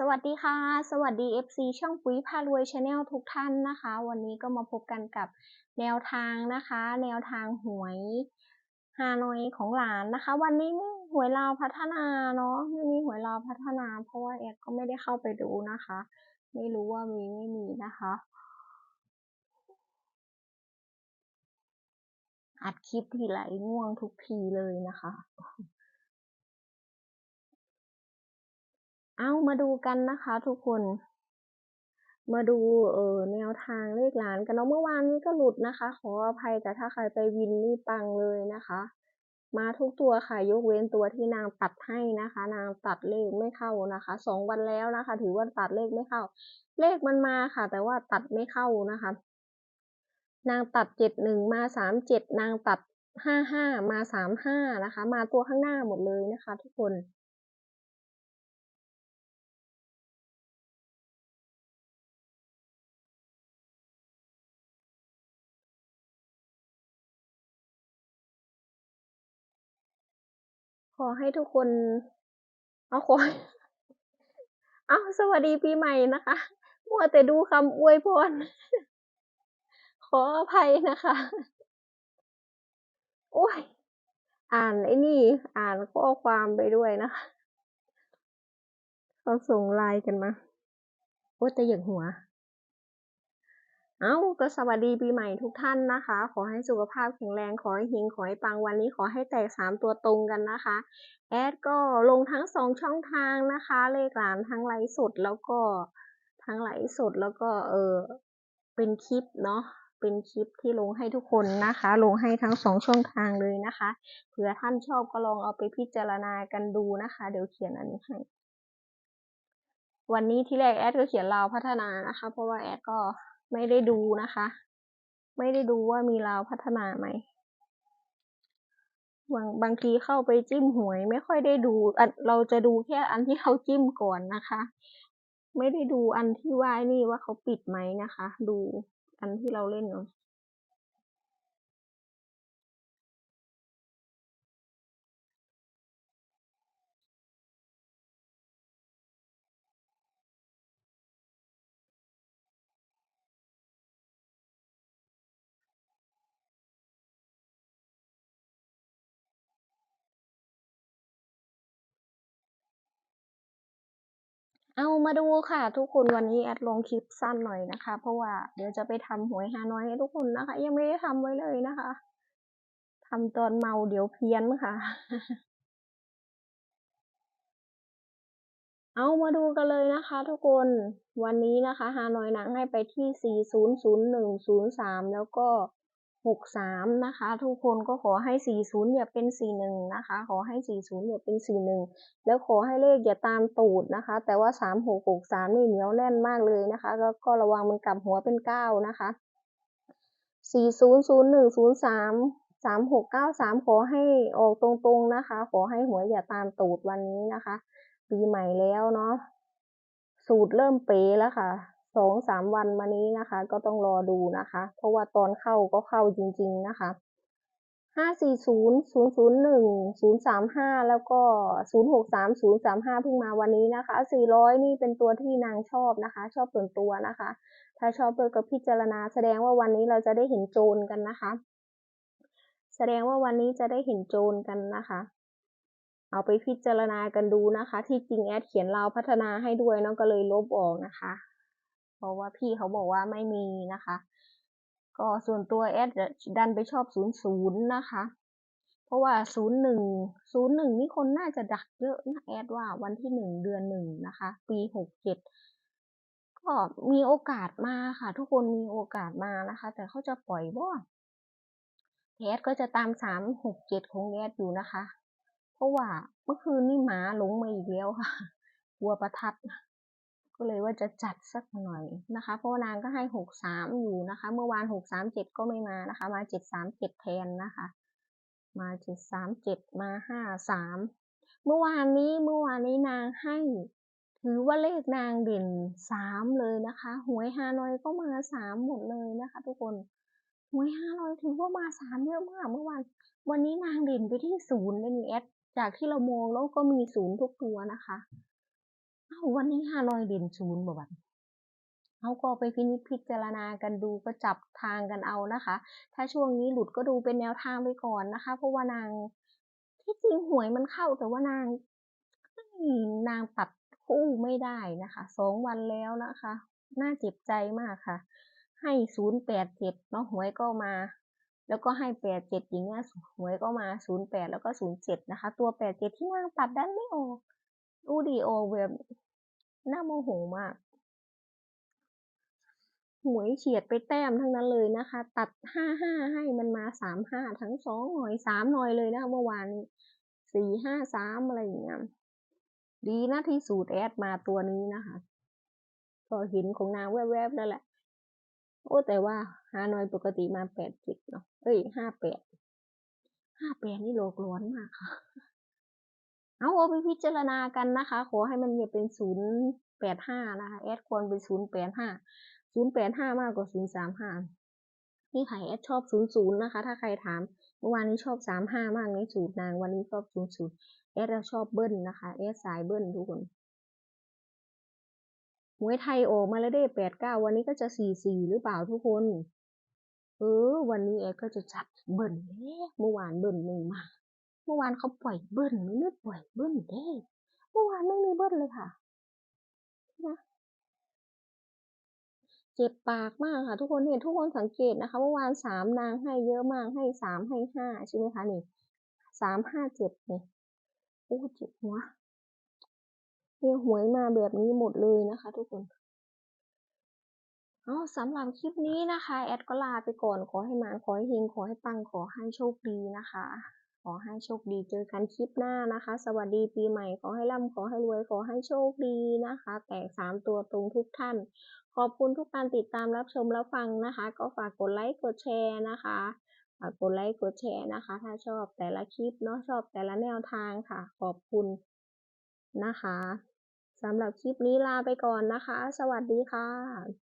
สวัสดีค่ะ สวัสดี FC ช่องปุ๋ยพารวยชาแนลทุกท่านนะคะ วันนี้ก็มาพบกันกับแนวทางนะคะ แนวทางหวยฮานอยของหลานนะคะ วันนี้ไม่หวยลาวพัฒนาเนาะไม่มีหวยลาวพัฒนา เพราะว่าแอดก็ไม่ได้เข้าไปดูนะคะ ไม่รู้ว่ามีไม่มีนะคะอัดคลิปทีไรง่วงทุกทีเลยนะคะ เอามาดูกันนะคะทุกคน มาดูเออแนวทางเลขหลานกันเนาะเมื่อวานนี้ก็หลุดนะคะ ขออภัยแต่ถ้าใครไปวินนี่ปังเลยนะคะ มาทุกตัวค่ะยกเว้นตัวที่นางตัดให้นะคะ นางตัดเลขไม่เข้านะคะสองวันแล้วนะคะ ถือว่าตัดเลขไม่เข้า เลขมันมาค่ะ แต่ว่าตัดไม่เข้านะคะ นางตัดเจ็ดหนึ่งมาสามเจ็ดนางตัดห้าห้ามาสามห้านะคะ มาตัวข้างหน้าหมดเลยนะคะ ทุกคน ขอให้ทุกคน เอาขอเอาสวัสดีปีใหม่นะคะมัวแต่ดูคำอวยพร ขออภัยนะคะ โอ้ย อ่านไอ้นี่ อ่านข้อความไปด้วยนะคะเขาส่งไลน์กันมา โอ้แต่อย่างหัว เอาก็สวัสดีปีใหม่ทุกท่านนะคะ ขอให้สุขภาพแข็งแรง ขอให้เฮงขอให้ปังวันนี้ขอให้แตกสามตัวตรงกันนะคะ แอดก็ลงทั้งสองช่องทางนะคะ เลขหลานทั้งไลฟ์สดแล้วก็ทั้งไลฟ์สดแล้วก็เออเป็นคลิปเนาะเป็นคลิปที่ลงให้ทุกคนนะคะ ลงให้ทั้งสองช่องทางเลยนะคะเผื่อท่านชอบก็ลองเอาไปพิจารณากันดูนะคะ เดี๋ยวเขียนอันนี้ให้วันนี้ที่แรกแอดก็เขียนลาวพัฒนานะคะ เพราะว่าแอดก็ ไม่ได้ดูนะคะ ไม่ได้ดูว่ามีราวพัฒนาไหมบางบางทีเข้าไปจิ้มหวย ไม่ค่อยได้ดูอันเราจะดูแค่อันที่เขาจิ้มก่อนนะคะ ไม่ได้ดูอันที่ว่าไอ้นี่ว่าเขาปิดไหมนะคะ ดูอันที่เราเล่นเนาะ เอามาดูค่ะ ทุกคนวันนี้แอดลงคลิปสั้นหน่อยนะคะ เพราะว่าเดี๋ยวจะไปทำหวยฮานอยให้ทุกคนนะคะ ยังไม่ได้ทำไว้เลยนะคะทำตอนเมาเดี๋ยวเพี้ยนค่ะ เอามาดูกันเลยนะคะ ทุกคนวันนี้นะคะฮานอยหนังให้ไปที่ 400103 แล้วก็ 63 นะคะ ทุกคนก็ขอให้ 40 อย่าเป็น 41 นะคะ ขอให้ 40 อย่าเป็น 41 แล้วขอให้เลขอย่าตามตูดนะคะ แต่ว่า 3663 นี่เหนียวแน่นมากเลยนะคะแล้วก็ระวังมันกลับหัวเป็น 9 นะคะ 400103 3693 ขอให้ออกตรงๆนะคะ ขอให้หัวอย่าตามตูดวันนี้นะคะ ปีใหม่แล้วเนาะสูตรเริ่มเป๋แล้วค่ะ สองสามวันมานี้นะคะ ก็ต้องรอดูนะคะ เพราะว่าตอนเข้าก็เข้าจริง ๆนะคะห้าสี่ศูนย์ศูนย์ศูนย์หนึ่งศูนย์สามห้าแล้วก็ศูนย์หกสามศูนย์สามห้าเพิ่งมาวันนี้นะคะสี่ร้อยนี่เป็นตัวที่นางชอบนะคะ ชอบส่วนตัวนะคะ ถ้าชอบเปิดก็พิจารณา แสดงว่าวันนี้เราจะได้เห็นโจรกันนะคะ แสดงว่าวันนี้จะได้เห็นโจรกันนะคะเอาไปพิจารณากันดูนะคะ ที่จริงแอดเขียนเราพัฒนาให้ด้วยเนาะก็เลยลบออกนะคะ เพราะว่าพี่เขาบอกว่าไม่มีนะคะ ก็ส่วนตัวแอดดันไปชอบศูนย์ศูนย์นะคะ เพราะว่าศูนย์หนึ่งศูนย์หนึ่งนี่คนน่าจะดักเยอะนะแอดว่าวันที่หนึ่งเดือนหนึ่งนะคะ ปีหกเจ็ดก็มีโอกาสมาค่ะ ทุกคนมีโอกาสมานะคะ แต่เขาจะปล่อยบ่แอดก็จะตามสามหกเจ็ดของแอดอยู่นะคะ เพราะว่าเมื่อคืนนี่หมาหลงมาอีกแล้วค่ะวัวประทัด ก็เลยว่าจะจัดสักหน่อยนะคะ เพราะว่านางก็ให้หกสามอยู่นะคะ เมื่อวานหกสามเจ็ดก็ไม่มานะคะ มาเจ็ดสามเจ็ดแทนนะคะ มาเจ็ดสามเจ็ดมาห้าสามเมื่อวานนี้เมื่อวานนี้นางให้ถือว่าเลขนางเด่นสามเลยนะคะหวยฮานอยก็มาสามหมดเลยนะคะ ทุกคนหวยฮานอยถือว่ามาสามเยอะมาก เมื่อวานวันนี้นางเด่นไปที่ศูนย์เลยนี่แอดจากที่เรามองแล้วก็มีศูนย์ทุกตัวนะคะ อ้าวันนี้ฮานอยเด่นศูนย์บ่บัดเขาก็ไปพินิจพิจารณากันดูก็จับทางกันเอานะคะ ถ้าช่วงนี้หลุดก็ดูเป็นแนวทางไปก่อนนะคะ เพราะว่านางที่จริงหวยมันเข้าแต่ว่านางนางตัดคู่ไม่ได้นะคะสองวันแล้วนะคะ น่าเจ็บใจมากค่ะ ให้ศูนย์แปดเจ็ดเนาะหวยก็มา แล้วก็ให้แปดเจ็ดอย่างเงี้ยหวยก็มาศูนย์แปดแล้วก็ศูนย์เจ็ดนะคะ ตัวแปดเจ็ดที่นางตัดดันไม่ออก ดีโอแบบน่าโมโหมากหวยเฉียดไปแต้มทั้งนั้นเลยนะคะ ตัดห้าห้าให้มันมาสามห้าทั้งสองหน่อยสามหน่อยเลยนะเมื่อวานนี้สี่ห้าสามอะไรอย่างเงี้ยดีนะที่สูตรแอดมาตัวนี้นะคะ ก็เห็นของนางแวบๆนั่นแหละ โอ้แต่ว่าฮานอยปกติมาแปดจิตเนาะเอ้ยห้าแปดห้าแปดนี่โลกร้อนมากค่ะ เอาเอาไปพิจารณากันนะคะ ขอให้มันเนี่ยเป็นศูนย์แปดห้านะคะแอดควรเป็นศูนย์แปดห้าศูนย์แปดห้ามากกว่าศูนย์สามห้านี่ไข่แอดชอบศูนย์ศูนย์นะคะ ถ้าใครถามเมื่อวานนี้ชอบสามห้ามากในสูตรนางวันนี้ชอบศูนย์ศูนย์แอดชอบเบิ้ลนะคะแอดสายเบิ้ลทุกคนหวยไทยออกมาแล้วได้แปดเก้าวันนี้ก็จะสี่สี่หรือเปล่าทุกคน เออ วันนี้แอดก็จะจัดเบิ้ลเด้เมื่อวานเบิ้ลไม่งมา เมื่อวานเขาปล่อยเบิ้ลไม่ได้ปล่อยเบิ้ลเด้เมื่อวานไม่มีเบิ้ลเลยค่ะนะเจ็บปากมากค่ะ ทุกคนเห็นทุกคนสังเกตนะคะเมื่อวานสามนางให้เยอะมากให้สามให้ห้าใช่ไหมคะนี่สามห้าเจ็ดเนี่ยโอ้เจ็บหัวเนี่ยหวยมาแบบนี้หมดเลยนะคะ ทุกคนอ๋อสำหรับคลิปนี้นะคะ แอดก็ลาไปก่อนขอให้มาขอให้เฮงขอให้ปังขอให้โชคดีนะคะ อให้โชคดีเจอกันคลิปหน้านะคะ สวัสดีปีใหม่ขอให้ร่ำขอให้รวยขอให้โชคดีนะคะ แตกสามตัวตรงทุกท่าน ขอบคุณทุกการติดตามรับชมรับฟังนะคะ ก็ฝากกดไลค์กดแชร์นะคะฝากกดไลค์กดแชร์นะคะ ถ้าชอบแต่ละคลิปเนาะชอบแต่ละแนวทางค่ะ ขอบคุณนะคะสำหรับคลิปนี้ลาไปก่อนนะคะ สวัสดีค่ะ